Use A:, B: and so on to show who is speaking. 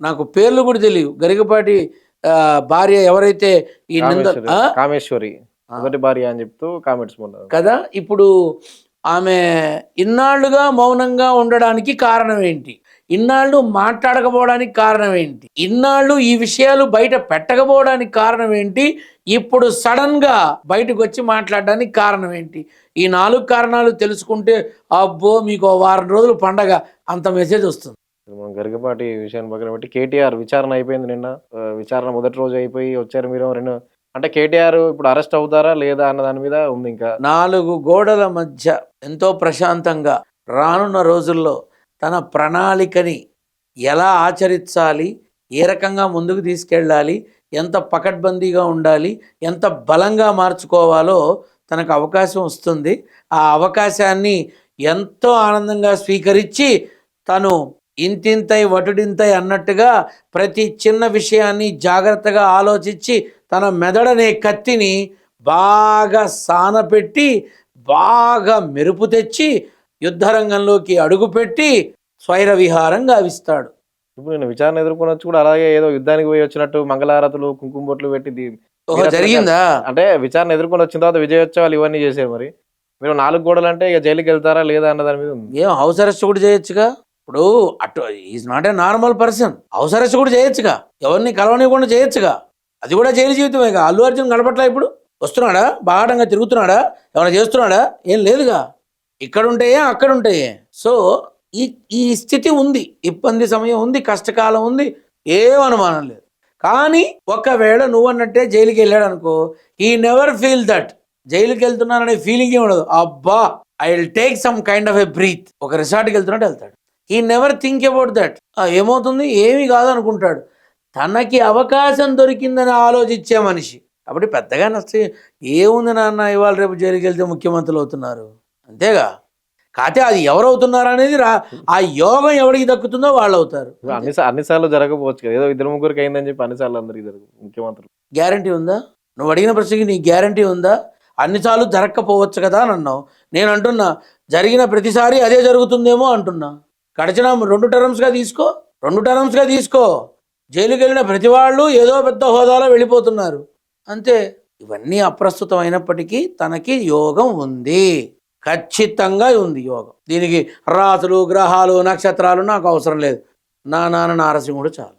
A: నాకు పేర్లు కూడా తెలియవు. గరికపాటి భార్య ఎవరైతే ఈ నింద
B: కామేశ్వరి. మొదటి భార్య అని చెప్తూ కామెంట్స్
A: కదా? ఇప్పుడు ఆమె ఇన్నాళ్ళుగా మౌనంగా ఉండడానికి కారణం ఏంటి? ఇన్నాళ్ళు మాట్లాడకపోవడానికి కారణం ఏంటి? ఇన్నాళ్ళు ఈ విషయాలు బయట పెట్టకపోవడానికి కారణం ఏంటి? ఇప్పుడు సడన్గా బయటకు వచ్చి మాట్లాడడానికి కారణం ఏంటి? ఈ నాలుగు కారణాలు తెలుసుకుంటే అబ్బో మీకు వారం రోజులు పండగ అంత మెసేజ్ వస్తుంది.
B: మనం గరికపాటి విషయాన్ని పక్కన పెట్టి కేటీఆర్ విచారణ అయిపోయింది నిన్న. విచారణ మొదటి రోజు అయిపోయి వచ్చారు మీరు రెండు. అంటే కేటీఆర్ ఇప్పుడు అరెస్ట్ అవుతారా లేదా అన్న దాని మీద ఉంది ఇంకా.
A: నాలుగు గోడల మధ్య ఎంతో ప్రశాంతంగా రానున్న రోజుల్లో తన ప్రణాళికని ఎలా ఆచరించాలి ఏ రకంగా ముందుకు తీసుకెళ్ళాలి ఎంత పకడ్బందీగా ఉండాలి ఎంత బలంగా మార్చుకోవాలో తనకు అవకాశం వస్తుంది. ఆ అవకాశాన్ని ఎంతో ఆనందంగా స్వీకరించి తను ఇంతింతై వటుడింతై అన్నట్టుగా ప్రతి చిన్న విషయాన్ని జాగ్రత్తగా ఆలోచించి తన మెదడనే కత్తిని బాగా సానపెట్టి బాగా మెరుపు తెచ్చి యుద్ధరంగంలోకి అడుగుపెట్టి స్వైర విహారం గావిస్తాడు.
B: ఇప్పుడు నేను విచారణ ఎదుర్కొని వచ్చి కూడా అలాగే ఏదో యుద్ధానికి పోయి వచ్చినట్టు మంగళారతులు కుంకుమ బొట్లు పెట్టి
A: జరిగిందా?
B: అంటే విచారణ ఎదుర్కొని వచ్చిన తర్వాత విజయోత్సవాలు ఇవన్నీ చేశారు మరి. మీరు నాలుగు గోడలు అంటే ఇక జైలుకి వెళ్తారా లేదా అన్న దాని మీద
A: ఏం హౌస్ అరెస్ట్ కూడా చేయొచ్చుగా? ఇప్పుడు అటు is not a normal person అవసరస్ కూడా చేయొచ్చుగా. ఎవరిని కలవనివ్వకుండా చేయొచ్చుగా. అది కూడా జైలు జీవితమేగా అల్లు అర్జున్ కనపట్లా ఇప్పుడు? వస్తున్నాడా? బాగాడంగా తిరుగుతున్నాడా? ఏమైనా చేస్తున్నాడా? ఏం లేదుగా. ఇక్కడ ఉంటాయే అక్కడ ఉంటాయే సో ఈ ఈ స్థితి ఉంది. ఇబ్బంది సమయం ఉంది. కష్టకాలం ఉంది. ఏం అనుమానం లేదు. కానీ ఒకవేళ నువ్వన్నట్టే జైలుకి వెళ్ళాడు అనుకో ఈ నెవర్ ఫీల్ దట్ జైలుకి వెళ్తున్నాననే ఫీలింగ్ ఏ ఉండదు. అబ్బా! I will take some kind of a breath ఒక రిసార్ట్కి వెళ్తున్నట్టు వెళ్తాడు. ఈ నెవర్ థింక్ అబౌట్ దట్ ఏమవుతుంది? ఏమీ కాదు అనుకుంటాడు తనకి అవకాశం దొరికిందని ఆలోచించే మనిషి. కాబట్టి పెద్దగా నష్టం ఏముంది నాన్న ఇవాళ రేపు జైలుకి వెళ్తే ముఖ్యమంత్రులు అవుతున్నారు? అంతేగా? కాకపోతే అది ఎవరు అవుతున్నారు అనేది రా ఆ యోగం ఎవరికి దక్కుతుందో వాళ్ళు అవుతారు.
B: అన్ని అన్ని సార్లు జరగకపోవచ్చు కదా. ఏదో ఇద్దరు ముగ్గురికి అయిందని చెప్పి అన్ని సార్లు అందరికి జరగదు ముఖ్యమంత్రులు.
A: గ్యారంటీ ఉందా? నువ్వు అడిగిన ప్రశ్నకి నీ గ్యారంటీ ఉందా? అన్నిసార్లు జరగకపోవచ్చు కదా అని అన్నావు. నేను అంటున్నా జరిగిన ప్రతిసారి అదే జరుగుతుందేమో అంటున్నా. గడిచిన రెండు టర్మ్స్గా తీసుకో రెండు టర్మ్స్గా తీసుకో. జైలుకి వెళ్ళిన ప్రతి వాళ్ళు ఏదో పెద్ద హోదాలో వెళ్ళిపోతున్నారు. అంతే ఇవన్నీ అప్రస్తుతం అయినప్పటికీ తనకి యోగం ఉంది. ఖచ్చితంగా ఉంది యోగం. దీనికి రాసులు గ్రహాలు నక్షత్రాలు నాకు అవసరం లేదు. నా నాన్న నారసింహుడు చాలు.